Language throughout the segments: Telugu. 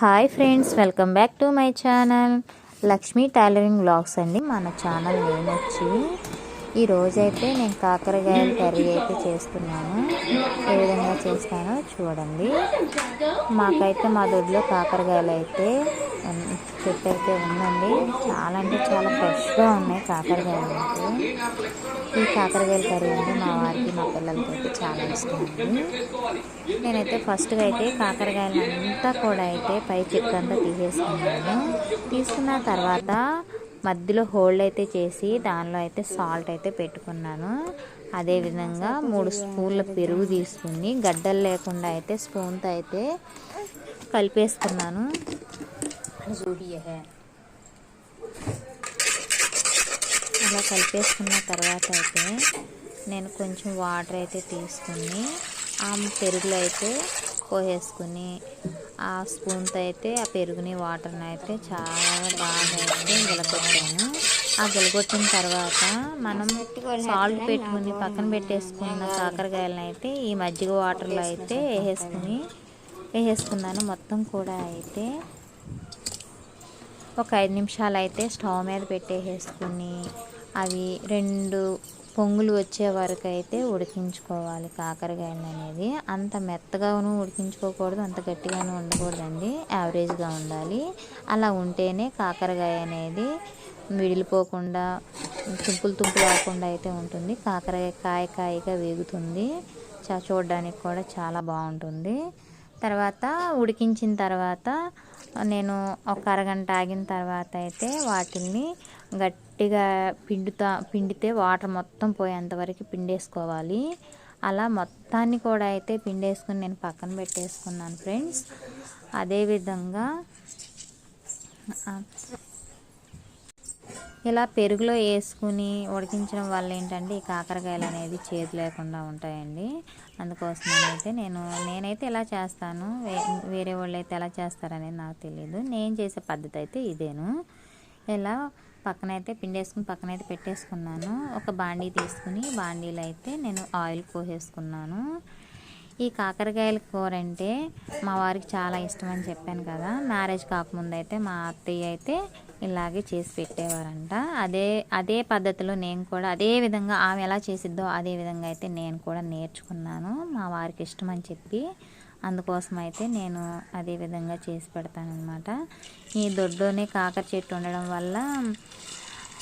Hi friends welcome back to my channel. Lakshmi tailoring blogs అండి. మన ఛానల్ నేమ్ వచ్చి ఈ నేను కాకరకాయల కర్రీ అయితే చేస్తున్నాను. ఏ విధంగా చేస్తానో చూడండి. మాకైతే మా దొడ్లో కాకరకాయలు అయితే చెట్టు అయితే ఉందండి. చాలా అంటే చాలా ఫ్రెష్గా ఉన్నాయి కాకరకాయలు అయితే ఈ కాకరకాయల కర్రీ అంటే మా వారికి మా పిల్లలకి అయితే చాలా ఇష్టం అండి. నేనైతే ఫస్ట్గా అయితే కాకరకాయలు అంతా కూడా అయితే పై చెట్టు అంతా తీసేసుకున్నాను. తీసుకున్న తర్వాత మధ్యలో హోల్డ్ అయితే చేసి దానిలో అయితే సాల్ట్ అయితే పెట్టుకున్నాను. అదేవిధంగా మూడు స్పూన్ల పెరుగు తీసుకుని గడ్డలు లేకుండా అయితే స్పూన్తో అయితే కలిపేసుకున్నాను. అలా కలిపేసుకున్న తర్వాత అయితే నేను కొంచెం వాటర్ అయితే తీసుకుని ఆ పెరుగులో అయితే పోసేసుకుని ఆ స్పూన్తో అయితే ఆ పెరుగుని వాటర్ని అయితే చాలా బాగా అయితే గిలకొట్టాను ఆ గిలకొట్టిన తర్వాత మనం సాల్ట్ పెట్టుకుని పక్కన పెట్టేసుకున్న కాకరకాయలను అయితే ఈ మజ్జిగ వాటర్లో అయితే వేసేసుకుని వేసేసుకున్నాను. మొత్తం కూడా అయితే ఒక ఐదు నిమిషాలు అయితే స్టవ్ మీద పెట్టేసేసుకుని అవి రెండు పొంగులు వచ్చే వరకు అయితే ఉడికించుకోవాలి. కాకరకాయలు అనేది అంత మెత్తగాను ఉడికించుకోకూడదు అంత గట్టిగాను ఉండకూడదండి. యావరేజ్గా ఉండాలి. అలా ఉంటేనే కాకరకాయ అనేది విడిలిపోకుండా తుంపులు తుంపులు రాకుండా అయితే ఉంటుంది. కాకరకాయ కాయ కాయగా వేగుతుంది. చా చూడడానికి కూడా చాలా బాగుంటుంది. తర్వాత ఉడికించిన తర్వాత నేను ఒక అరగంట ఆగిన తర్వాత అయితే వాటిని గట్టిగా పిండుతా పిండితే వాటర్ మొత్తం పోయేంతవరకు పిండేసుకోవాలి. అలా మొత్తాన్ని కూడా అయితే పిండేసుకుని నేను పక్కన పెట్టేసుకున్నాను ఫ్రెండ్స్. అదేవిధంగా ఇలా పెరుగులో వేసుకుని ఉడికించడం వల్ల ఏంటంటే ఈ కాకరకాయలు అనేది చేదు లేకుండా ఉంటాయండి. అందుకోసం అయితే నేను నేనైతే ఎలా చేస్తాను. వేరే వాళ్ళు అయితే ఎలా చేస్తారనేది నాకు తెలియదు నేను చేసే పద్ధతి అయితే ఇదేను. ఇలా పక్కనైతే పక్కన పక్కనైతే పెట్టేసుకున్నాను. ఒక బాండీ తీసుకుని బాండీలో అయితే నేను ఆయిల్ పోసేసుకున్నాను. ఈ కాకరకాయల కూర అంటే మా వారికి చాలా ఇష్టం అని చెప్పాను కదా. మ్యారేజ్ కాకముందు అయితే మా అత్తయ్య అయితే ఇలాగే చేసి పెట్టేవారంట. అదే అదే పద్ధతిలో నేను కూడా అదే విధంగా ఆమె ఎలా చేసిద్దో అదే విధంగా అయితే నేను కూడా నేర్చుకున్నాను. మా వారికి ఇష్టం అని చెప్పి అందుకోసం అయితే నేను అదే విధంగా చేసి పెడతాను అనమాట ఈ దొడ్లోనే కాకర చెట్టు ఉండడం వల్ల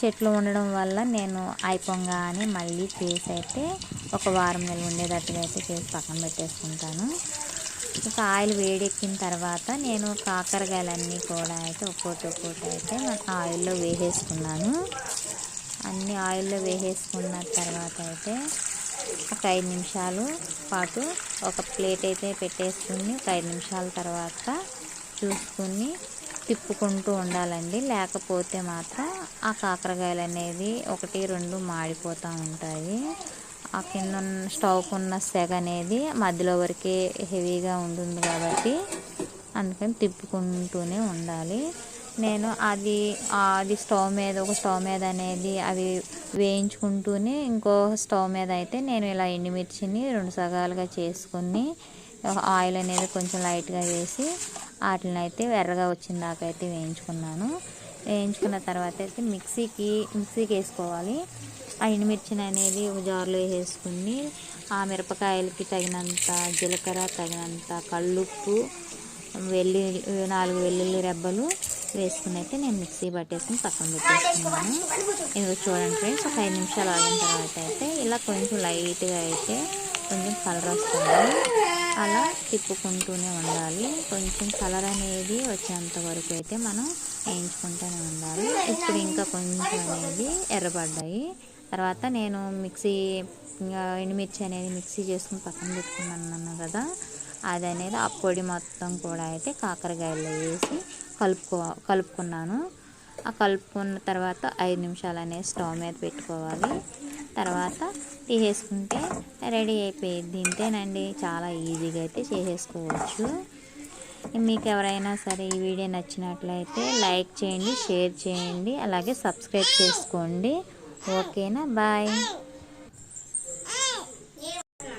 చెట్లు ఉండడం వల్ల నేను అయిపోగానే మళ్ళీ చేసి అయితే ఒక వారం నెల ఉండేటట్టుగా అయితే చేసి పక్కన పెట్టేసుకుంటాను. ఇక ఆయిల్ వేడెక్కిన తర్వాత నేను కాకరకాయలన్నీ కూడా అయితే ఒక్కోటి ఒక్కోటి అయితే ఆయిల్లో వేసేసుకున్నాను. అన్ని ఆయిల్లో వేసేసుకున్న తర్వాత అయితే ఒక ఐదు నిమిషాలు పాటు ఒక ప్లేట్ అయితే పెట్టేసుకుని ఒక ఐదు నిమిషాల తర్వాత చూసుకుని తిప్పుకుంటూ ఉండాలండి. లేకపోతే మాత్రం ఆ కాకరకాయలు అనేది ఒకటి రెండు మాడిపోతూ ఉంటాయి. ఆ కింద ఉన్న స్టవ్కి ఉన్న సెగ అనేది మధ్యలో వరకే హెవీగా ఉంటుంది కాబట్టి అందుకని తిప్పుకుంటూనే ఉండాలి. నేను అది అది స్టవ్ మీద ఒక స్టవ్ మీద అనేది అవి వేయించుకుంటూనే ఇంకో స్టవ్ మీద అయితే నేను ఇలా ఎండుమిర్చిని రెండు సగాలుగా చేసుకుని ఆయిల్ అనేది కొంచెం లైట్గా వేసి వాటిని అయితే ఎర్రగా వచ్చిన దాకా అయితే వేయించుకున్నాను. వేయించుకున్న తర్వాత అయితే మిక్సీకి మిక్సీకి వేసుకోవాలి. ఆ ఎండుమిర్చిని అనేది ఒక జార్లో వేసుకుని ఆ మిరపకాయలకి తగినంత జీలకర్ర తగినంత కళ్ళుప్పు వెల్లుల్లి నాలుగు వెల్లుల్లి రెబ్బలు వేసుకుని అయితే నేను మిక్సీ పట్టేసుకుని పక్కన పెట్టేసుకున్నాను. ఇది చూడండి ఫ్రెండ్స్ ఒక ఐదు నిమిషాలు ఆగిన తర్వాత అయితే ఇలా కొంచెం లైట్గా అయితే కొంచెం కలర్ వస్తుంది. అలా తిప్పుకుంటూనే ఉండాలి. కొంచెం కలర్ అనేది వచ్చేంత వరకు అయితే మనం వేయించుకుంటూనే ఉండాలి. ఇప్పుడు ఇంకా కొంచెం అనేది ఎర్రబడ్డాయి. తర్వాత నేను మిక్సీ ఇంకా ఎండుమిర్చి అనేది మిక్సీ చేసుకుని పక్కన పెట్టుకున్నాను కదా అది అనేది ఆ పొడి మొత్తం కూడా అయితే కాకరకాయలు వేసి కలుపుకో కలుపుకున్నాను. ఆ కలుపుకున్న తర్వాత ఐదు నిమిషాలు అనేది స్టవ్ మీద పెట్టుకోవాలి. తర్వాత తీసేసుకుంటే రెడీ అయిపోయింది. ఇంతేనండి చాలా ఈజీగా అయితే చేసేసుకోవచ్చు. మీకు ఎవరైనా సరే ఈ వీడియో నచ్చినట్లయితే లైక్ చేయండి షేర్ చేయండి అలాగే సబ్స్క్రైబ్ చేసుకోండి. ఓకేనా? బాయ్.